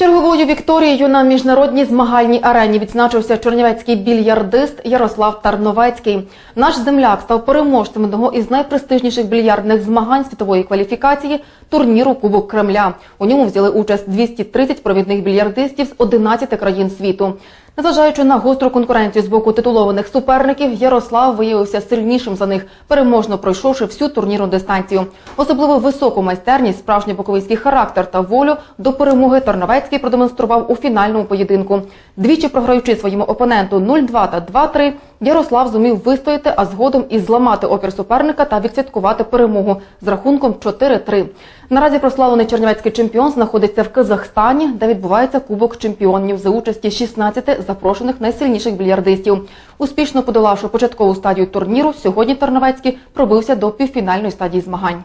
Черговою вікторією на міжнародній змагальній арені відзначився чернівецький більярдист Ярослав Тарновецький. Наш земляк став переможцем одного із найпрестижніших більярдних змагань світової кваліфікації турніру Кубок Кремля. У ньому взяли участь 230 провідних більярдистів з 11 країн світу. Незважаючи на гостру конкуренцію з боку титулованих суперників, Ярослав виявився сильнішим за них, переможно пройшовши всю турнірну дистанцію. Особливо високу майстерність, справжній боковийський характер та волю до перемоги Тарновецький продемонстрував у фінальному поєдинку. Двічі програючи своєму опоненту 0-2 та 2-3, Ярослав зумів вистояти, а згодом і зламати опір суперника та відсвяткувати перемогу з рахунком 4-3. Наразі прославлений чернівецький чемпіон знаходиться в Казахстані, де відбувається Кубок чемпіонів за участі 16 запрошених найсильніших більярдистів. Успішно подолавши початкову стадію турніру, сьогодні Тарновецький пробився до півфінальної стадії змагань.